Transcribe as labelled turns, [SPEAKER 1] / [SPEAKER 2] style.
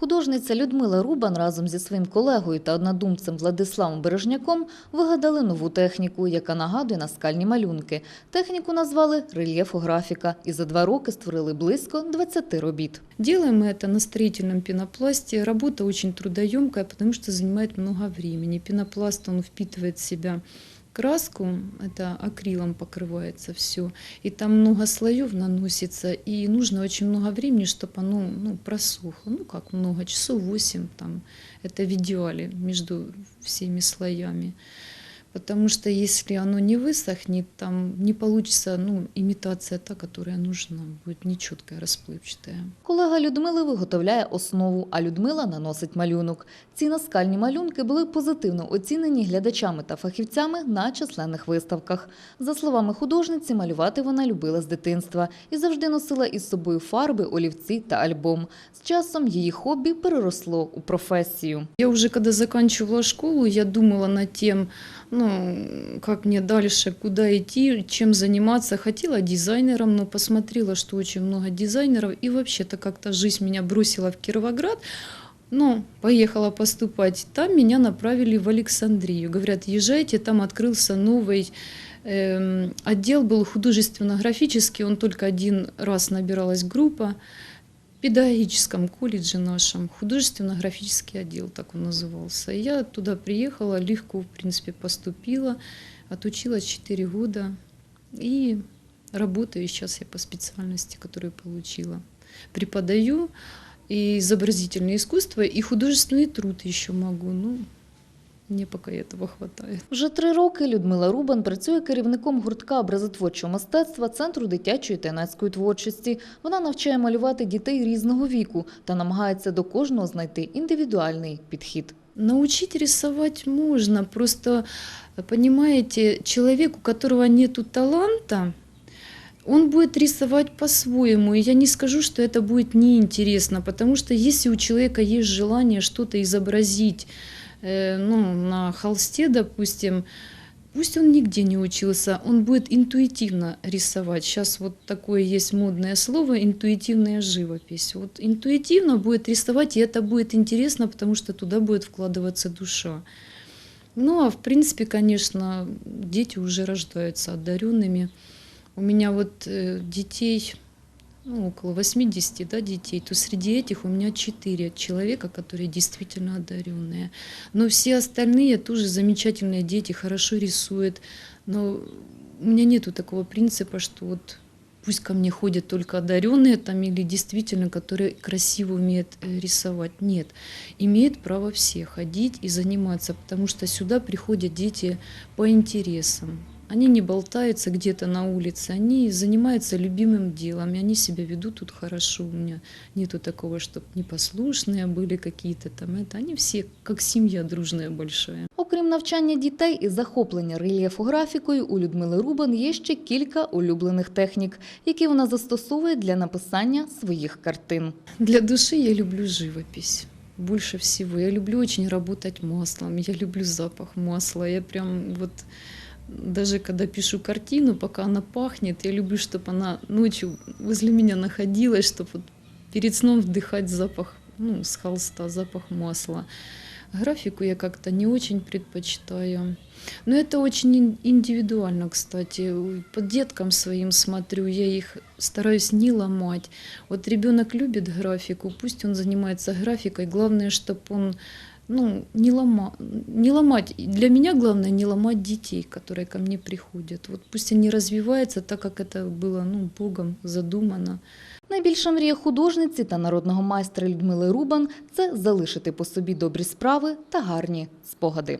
[SPEAKER 1] Художниця Людмила Рубан разом зі своїм колегою та однодумцем Владиславом Бережняком вигадали нову техніку, яка нагадує наскальні малюнки. Техніку назвали рельєфографіка і за два роки створили близько 20 робіт.
[SPEAKER 2] Делаем мы это на строительном пенопласте. Работа очень трудоемкая, потому что занимает много времени. Пенопласт, он впитывает в себя краску, это акрилом покрывается все, и там много слоев наносится, и нужно очень много времени, чтобы оно ну, просохло. Ну как много, часов 8 там, это в идеале между всеми слоями. Потому что если оно не высохнет, там не получится ну, имитация та, которая нужна, будет нечеткая, расплывчатая.
[SPEAKER 1] Колега Людмили виготовляє основу, а Людмила наносить малюнок. Ці наскальні малюнки були позитивно оцінені глядачами та фахівцями на численних виставках. За словами художниці, малювати вона любила з дитинства і завжди носила із собою фарби, олівці та альбом. З часом її хобі переросло у професію.
[SPEAKER 2] Я уже когда заканчивала школу, я думала над тем, ну, как мне дальше, куда идти, чем заниматься. Хотела дизайнером, но посмотрела, что очень много дизайнеров. И вообще-то как-то жизнь меня бросила в Кировоград. Ну, поехала поступать. Там меня направили в Александрию. Говорят, езжайте, там открылся новый эм, отдел, был художественно-графический, он только один раз набиралась группа. Педагогическом колледже нашем, художественно-графический отдел, так он назывался. Я туда приехала, легко, в принципе, поступила, отучилась 4 года и работаю сейчас я по специальности, которую получила. Преподаю и изобразительное искусство, и художественный труд еще могу. Ну, мне пока этого хватает.
[SPEAKER 1] Вже три роки Людмила Рубан працює керівником гуртка образотворчого мистецтва Центру дитячої та юнацької творчості. Вона навчає малювати дітей різного віку та намагається до кожного знайти індивідуальний підхід.
[SPEAKER 2] Научить рисовать можно, просто, понимаете, человек, у которого нет таланта, он будет рисовать по-своему. И я не скажу, что это будет неинтересно, потому что если у человека есть желание что-то изобразить, э, ну, на холсте, допустим, пусть он нигде не учился, он будет интуитивно рисовать. Сейчас вот такое есть модное слово интуитивная живопись. Вот интуитивно будет рисовать, и это будет интересно, потому что туда будет вкладываться душа. Ну, а в принципе, конечно, дети уже рождаются одаренными. У меня вот э, детей, ну, около 80 да, детей, то среди этих у меня 4 человека, которые действительно одаренные. Но все остальные тоже замечательные дети, хорошо рисуют. Но у меня нету такого принципа, что вот пусть ко мне ходят только одаренные там или действительно, которые красиво умеют э, рисовать. Нет, имеют право все ходить и заниматься, потому что сюда приходят дети по интересам. Они не болтаются где-то на улице, они занимаются любимым делом, и они себя ведут тут хорошо. У меня нету такого, чтобы непослушные были какие-то там. Это они все как семья дружная большая.
[SPEAKER 1] Окрім навчання дітей і захоплення рельєфографікою, у Людмили Рубан є ще кілька улюблених технік, які вона застосовує для написання своїх картин.
[SPEAKER 2] Для души я люблю живопись. Больше всего. Я люблю очень работать маслом. Я люблю запах масла. Я прям вот даже когда пишу картину, пока она пахнет, я люблю, чтобы она ночью возле меня находилась, чтобы вот перед сном вдыхать запах ну, с холста, запах масла. Графику я как-то не очень предпочитаю. Но это очень ин- индивидуально, кстати. По деткам своим смотрю, я их стараюсь не ломать. Вот ребенок любит графику, пусть он занимается графикой. Главное, чтобы он ну, не, лома, не ломать. И Для меня главное не ломать детей, которые ко мне приходят. Вот пусть они развиваются так, как это было ну, Богом задумано.
[SPEAKER 1] Найбільша мрія художниці та народного майстра Людмили Рубан це залишити по собі добрі справи та гарні спогади.